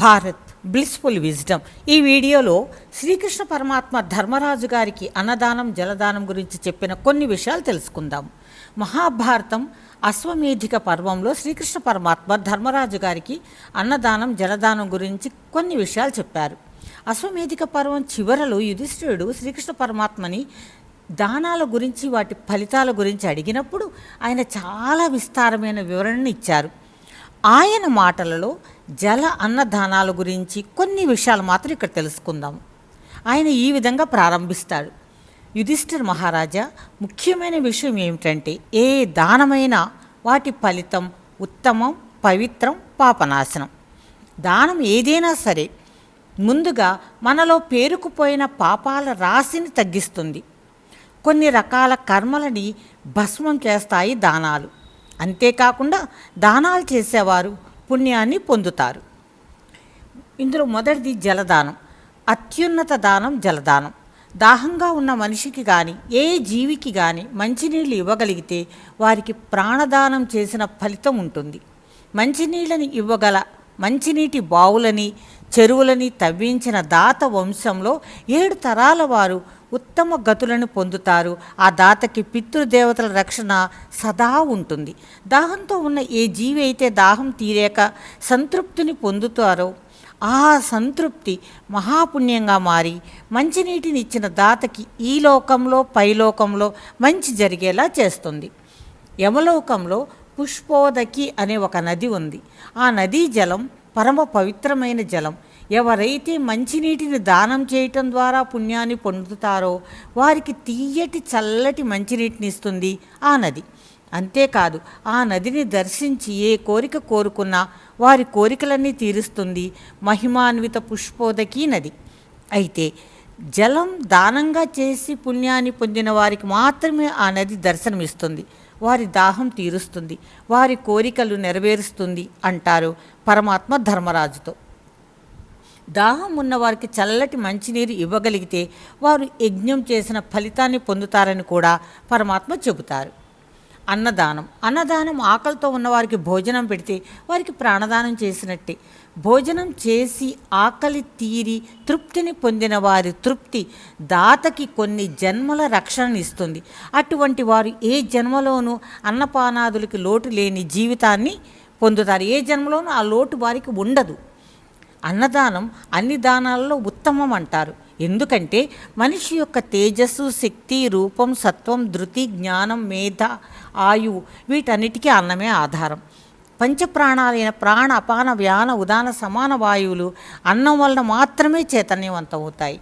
Bharat blissful wisdom ఈ వీడియోలో శ్రీకృష్ణ పరమాత్మ ధర్మరాజు గారికి అన్నదానం జలదానం గురించి చెప్పిన కొన్ని విషయాలు తెలుసుకుందాం. మహాభారతం అశ్వమేధిక పర్వంలో శ్రీకృష్ణ పరమాత్మ ధర్మరాజు గారికి అన్నదానం జలదానం గురించి కొన్ని విషయాలు చెప్పారు. అశ్వమేధిక పర్వం చివరలో యుధిష్ఠిరుడు శ్రీకృష్ణ పరమాత్మని దానాల గురించి వాటి ఫలితాల గురించి అడిగినప్పుడు ఆయన చాలా విస్తారమైన వివరణను ఇచ్చారు. ఆయన మాటలలో జల అన్నదానాల గురించి కొన్ని విషయాలు మాత్రం ఇక్కడ తెలుసుకుందాం. ఆయన ఈ విధంగా ప్రారంభిస్తాడు. యుధిష్ఠిర్ మహారాజా ముఖ్యమైన విషయం ఏమిటంటే ఏ దానమైనా వాటి ఫలితం ఉత్తమం పవిత్రం పాపనాశనం. దానం ఏదైనా సరే ముందుగా మనలో పేరుకుపోయిన పాపాల రాశిని తగ్గిస్తుంది. కొన్ని రకాల కర్మలని భస్మం చేస్తాయి దానాలు. అంతేకాకుండా దానాలు చేసేవారు పుణ్యాన్ని పొందుతారు. ఇందులో మొదటిది జలదానం. అత్యున్నత దానం జలదానం. దాహంగా ఉన్న మనిషికి కానీ ఏ జీవికి కానీ మంచినీళ్ళు ఇవ్వగలిగితే వారికి ప్రాణదానం చేసిన ఫలితం ఉంటుంది. మంచినీళ్ళని ఇవ్వగల మంచినీటి బావులని చెరువులని తవ్వించిన దాత వంశంలో ఏడు తరాల వారు ఉత్తమ గతులను పొందుతారు. ఆ దాతకి పితృదేవతల రక్షణ సదా ఉంటుంది. దాహంతో ఉన్న ఏ జీవి అయితే దాహం తీరాక సంతృప్తిని పొందుతారో ఆ సంతృప్తి మహాపుణ్యంగా మారి మంచినీటిని ఇచ్చిన దాతకి ఈ లోకంలో పైలోకంలో మంచి జరిగేలా చేస్తుంది. యమలోకంలో పుష్పోదకి అనే ఒక నది ఉంది. ఆ నదీ జలం పరమ పవిత్రమైన జలం. ఎవరైతే మంచినీటిని దానం చేయటం ద్వారా పుణ్యాన్ని పొందుతారో వారికి తీయటి చల్లటి మంచినీటిని ఇస్తుంది ఆ నది. అంతేకాదు ఆ నదిని దర్శించి ఏ కోరిక కోరుకున్నా వారి కోరికలన్నీ తీరుస్తుంది మహిమాన్విత పుష్పోదకి నది. అయితే జలం దానంగా చేసి పుణ్యాన్ని పొందిన వారికి మాత్రమే ఆ నది దర్శనమిస్తుంది. వారి దాహం తీరుస్తుంది వారి కోరికలు నెరవేరుస్తుంది అంటారు పరమాత్మ ధర్మరాజుతో. దాహం ఉన్నవారికి చల్లటి మంచినీరు ఇవ్వగలిగితే వారు యజ్ఞం చేసిన ఫలితాన్ని పొందుతారని కూడా పరమాత్మ చెబుతారు. అన్నదానం. అన్నదానం ఆకలితో ఉన్నవారికి భోజనం పెడితే వారికి ప్రాణదానం చేసినట్టే. భోజనం చేసి ఆకలి తీరి తృప్తిని పొందిన వారి తృప్తి దాతకి కొన్ని జన్మల రక్షణను ఇస్తుంది. అటువంటి వారు ఏ జన్మలోనూ అన్నపానాదులకి లోటు లేని జీవితాన్ని పొందుతారు. ఏ జన్మలోనూ ఆ లోటు వారికి ఉండదు. అన్నదానం అన్ని దానాలలో ఉత్తమం అంటారు. ఎందుకంటే మనిషి యొక్క తేజస్సు శక్తి రూపం సత్వం ధృతి జ్ఞానం మేధ ఆయువు వీటన్నిటికీ అన్నమే ఆధారం. పంచప్రాణాలైన ప్రాణ అపాన వ్యాన ఉదాన సమాన వాయువులు అన్నం వలన మాత్రమే చైతన్యవంతమవుతాయి.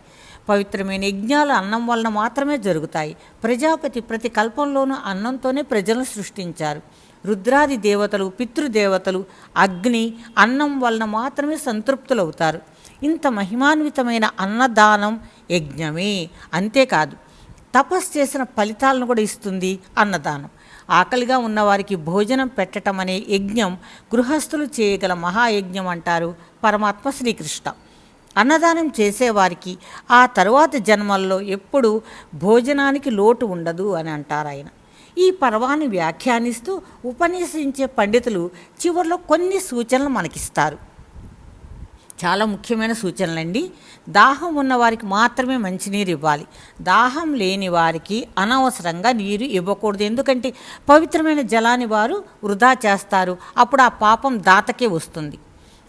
పవిత్రమైన యజ్ఞాలు అన్నం వలన మాత్రమే జరుగుతాయి. ప్రజాపతి ప్రతి కల్పంలోనూ అన్నంతోనే ప్రజలను సృష్టించారు. రుద్రాది దేవతలు పితృదేవతలు అగ్ని అన్నం వలన మాత్రమే సంతృప్తులవుతారు. ఇంత మహిమాన్వితమైన అన్నదానం యజ్ఞమే. అంతేకాదు తపస్సు చేసిన ఫలితాలను కూడా ఇస్తుంది అన్నదానం. ఆకలిగా ఉన్నవారికి భోజనం పెట్టడం అనే యజ్ఞం గృహస్థులు చేయగల మహాయజ్ఞం అంటారు పరమాత్మ శ్రీకృష్ణ. అన్నదానం చేసేవారికి ఆ తరువాత జన్మల్లో ఎప్పుడు భోజనానికి లోటు ఉండదు అని అంటారు ఆయన. ఈ పర్వాన్ని వ్యాఖ్యానిస్తూ ఉపన్యసించే పండితులు చివరిలో కొన్ని సూచనలు మనకిస్తారు. చాలా ముఖ్యమైన సూచనలండి. దాహం ఉన్న వారికి మాత్రమే మంచినీరు ఇవ్వాలి. దాహం లేని వారికి అనవసరంగా నీరు ఇవ్వకూడదు. ఎందుకంటే పవిత్రమైన జలాన్ని వారు వృధా చేస్తారు. అప్పుడు ఆ పాపం దాతకే వస్తుంది.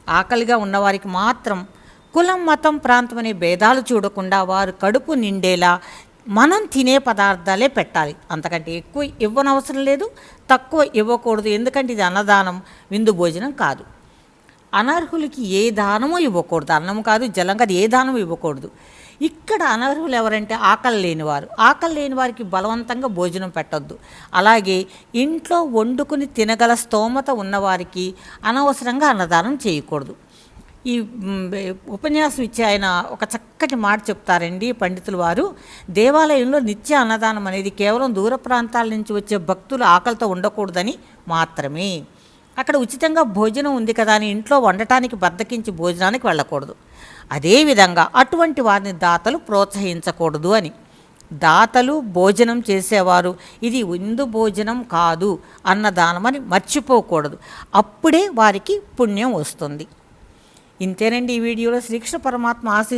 ఆకలిగా ఉన్నవారికి మాత్రం కులం మతం ప్రాంతం అనే భేదాలు చూడకుండా వారు కడుపు నిండేలా మనం తినే పదార్థాలే పెట్టాలి. అంతకంటే ఎక్కువ ఇవ్వనవసరం లేదు. తక్కువ ఇవ్వకూడదు. ఎందుకంటే ఇది అన్నదానం విందు భోజనం కాదు. అనర్హులకి ఏ దానమో ఇవ్వకూడదు. అన్నం కాదు జలం కాదు ఏ దానము ఇవ్వకూడదు. ఇక్కడ అనర్హులు ఎవరంటే ఆకలి లేనివారు. ఆకలి లేని వారికి బలవంతంగా భోజనం పెట్టొద్దు. అలాగే ఇంట్లో వండుకుని తినగల స్తోమత ఉన్నవారికి అనవసరంగా అన్నదానం చేయకూడదు. ఈ ఉపన్యాసం ఇచ్చే ఆయన ఒక చక్కటి మాట చెప్తారండి పండితులు వారు. దేవాలయంలో నిత్య అన్నదానం అనేది కేవలం దూర ప్రాంతాల నుంచి వచ్చే భక్తులు ఆకలితో ఉండకూడదని మాత్రమే. అక్కడ ఉచితంగా భోజనం ఉంది కదా అని ఇంట్లో వండటానికి బద్దకించి భోజనానికి వెళ్ళకూడదు. అదేవిధంగా అటువంటి వారిని దాతలు ప్రోత్సహించకూడదు అని. దాతలు భోజనం చేసేవారు. ఇది విందు భోజనం కాదు అన్నదానమని మర్చిపోకూడదు. అప్పుడే వారికి పుణ్యం వస్తుంది. ఇంతేనండి ఈ వీడియోలో శ్రీకృష్ణ పరమాత్మ ఆశీస్